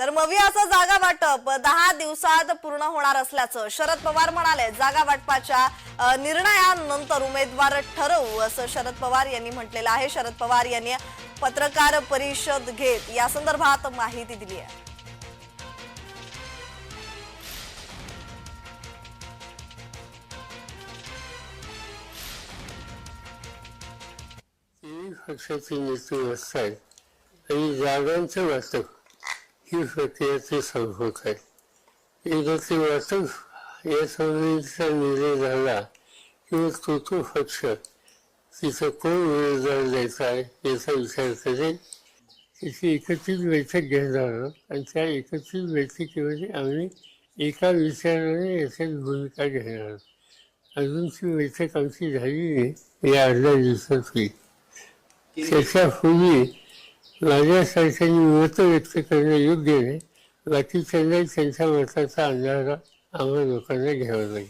तर मवियाचं जागा वाटप दहा दिवसात पूर्ण होणार असल्याचं शरद पवार म्हणाले. जागा वाटपाच्या निर्णयानंतर उमेदवार ठरवू असं शरद पवार यांनी म्हटलेलं आहे. शरद पवार यांनी पत्रकार परिषद घेत या संदर्भात माहिती दिली आहे. पक्षाची नेते असतात आणि जागांचं वाटप ही प्रक्रिया ते सुरू होत आहे ते वाटप या संबंधीचा निर्णय झाला किंवा तो तो पक्ष तिथं कोण उमेदवार द्यायचा आहे याचा विचार करेल. त्याची एकत्रित बैठक घेणार आणि त्या एकत्रित बैठकीमध्ये आम्ही एका विचाराने याच्यात भूमिका घेणार अजून ती बैठक आमची झाली नाही या अर्ध्या दिवसात होईल. त्याच्यापूर्वी माझ्यासारख्यांनी मत व्यक्त करणं योग्य नाही त्यांना त्यांच्या मताचा अंदाज आम्हाला लोकांना घ्यावा लागेल.